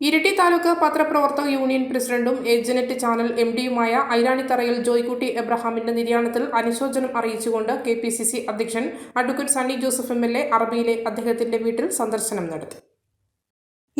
ഇരിട്ടി താലൂക്ക് പത്രപ്രവർത്തക യൂണിയൻ പ്രസിഡന്റും ഏജനറ്റ് ചാനൽ എം ഡിയുമായ ഐരാണിത്തറയിൽ ജോയ്ക്കുട്ടി എബ്രഹാമിന്റെ നിര്യാണത്തിൽ അനുശോചനം അറിയിച്ചുകൊണ്ട് കെ പി സി സി അധ്യക്ഷൻ advocate Sunny Joseph M L A അറബിയിലെ അദ്ദേഹത്തിന്റെ വീട്ടിൽ സന്ദർശനം നടത്തി.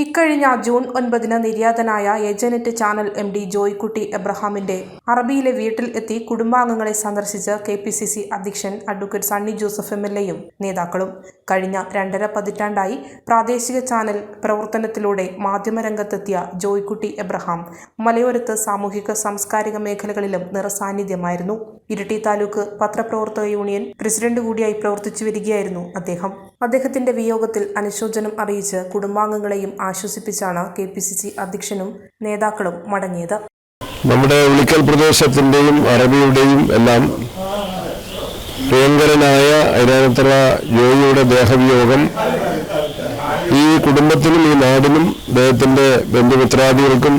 ഇക്കഴിഞ്ഞ ജൂൺ ഒൻപതിന് നിര്യാതനായ ഏജനറ്റ് ചാനൽ എം ഡി ജോയ്ക്കുട്ടി എബ്രഹാമിന്റെ അറബിയിലെ വീട്ടിൽ എത്തി കുടുംബാംഗങ്ങളെ സന്ദർശിച്ച് കെ പി സി സി അധ്യക്ഷൻ advocate Sunny Joseph M L എയും നേതാക്കളും. കഴിഞ്ഞ രണ്ടര പതിറ്റാണ്ടായി പ്രാദേശിക ചാനൽ പ്രവർത്തനത്തിലൂടെ മാധ്യമരംഗത്തെത്തിയ ജോയ്ക്കുട്ടി എബ്രഹാം മലയോരത്ത് സാമൂഹിക സാംസ്കാരിക മേഖലകളിലും നിറസാന്നിധ്യമായിരുന്നു. ഇരിട്ടി താലൂക്ക് പത്രപ്രവർത്തക യൂണിയൻ പ്രസിഡന്റ് കൂടിയായി പ്രവർത്തിച്ചു വരികയായിരുന്നു അദ്ദേഹം. അദ്ദേഹത്തിന്റെ വിയോഗത്തിൽ അനുശോചനം അറിയിച്ച് കുടുംബാംഗങ്ങളെയും ആശ്വസിപ്പിച്ചാണ് കെ പി സി സി അധ്യക്ഷനും നേതാക്കളും മടങ്ങിയത്. നമ്മുടെ ഉളിക്കൽ പ്രദേശത്തിന്റെയും അറബിയുടെയും എല്ലാം പ്രിയങ്കരനായ ഐരാനത്തറ ജോയിയുടെ ദേഹവിയോഗം ഈ കുടുംബത്തിനും ഈ നാടിനും അദ്ദേഹത്തിന്റെ ബന്ധുമിത്രാദികൾക്കും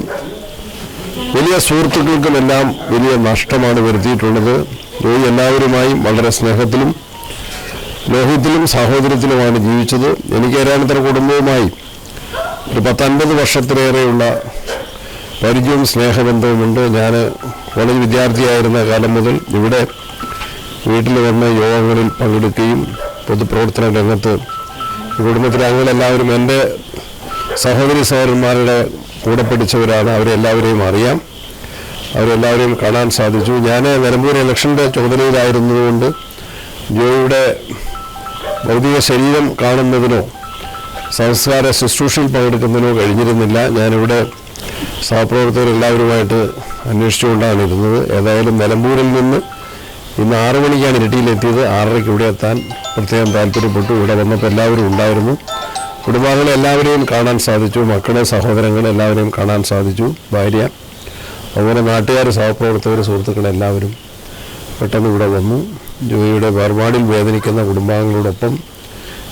വലിയ സുഹൃത്തുക്കൾക്കുമെല്ലാം വലിയ നഷ്ടമാണ് വരുത്തിയിട്ടുള്ളത്. ജോയി എല്ലാവരുമായും വളരെ സ്നേഹത്തിലും ലോഹത്തിലും സാഹോദര്യത്തിലുമാണ് ജീവിച്ചത്. എനിക്ക് ഐരാനത്തറ കുടുംബവുമായി ഒരു പത്തൊൻപത് വർഷത്തിലേറെയുള്ള പരിചയവും സ്നേഹബന്ധവുമുണ്ട്. ഞാൻ കോളേജ് വിദ്യാർത്ഥിയായിരുന്ന കാലം മുതൽ ഇവിടെ വീട്ടിൽ വന്ന് യോഗങ്ങളിൽ പങ്കെടുക്കുകയും പൊതുപ്രവർത്തന രംഗത്ത് കുടുംബത്തിലെ അംഗങ്ങളെല്ലാവരും എന്റെ സഹോദരി സഹോദരന്മാരുടെ കൂടെ പഠിച്ചവരാണ്. അവരെല്ലാവരെയും അറിയാം. അവരെല്ലാവരെയും കാണാൻ സാധിച്ചു. ഞാൻ നിലമ്പൂർ ഇലക്ഷന്റെ ചുമതലയിലായിരുന്നതുകൊണ്ട് ജോയിയുടെ ഭൗതിക ശരീരം കാണുന്നതിനോ സംസ്കാര ശുശ്രൂഷയിൽ പങ്കെടുക്കുന്നതിനോ കഴിഞ്ഞിരുന്നില്ല. ഞാനിവിടെ സഹപ്രവർത്തകരെല്ലാവരുമായിട്ട് അന്വേഷിച്ചുകൊണ്ടാണ് ഇരുന്നത്. ഏതായാലും നിലമ്പൂരിൽ നിന്ന് ഇന്ന് ആറു മണിക്കാണ് ഇരട്ടിയിലെത്തിയത്. ആറരയ്ക്ക് ഇവിടെ എത്താൻ പ്രത്യേകം താല്പര്യപ്പെട്ടു. ഇവിടെ വന്നപ്പോൾ എല്ലാവരും ഉണ്ടായിരുന്നു. കുടുംബാംഗങ്ങളെ എല്ലാവരെയും കാണാൻ സാധിച്ചു. മക്കളെ സഹോദരങ്ങളെ എല്ലാവരെയും കാണാൻ സാധിച്ചു. ഭാര്യ അതുപോലെ നാട്ടുകാർ സഹപ്രവർത്തകർ സുഹൃത്തുക്കൾ എല്ലാവരും പെട്ടെന്ന് ഇവിടെ വന്നു. ജോയിയുടെ വേർപാടിൽ വേദനിക്കുന്ന കുടുംബാംഗങ്ങളോടൊപ്പം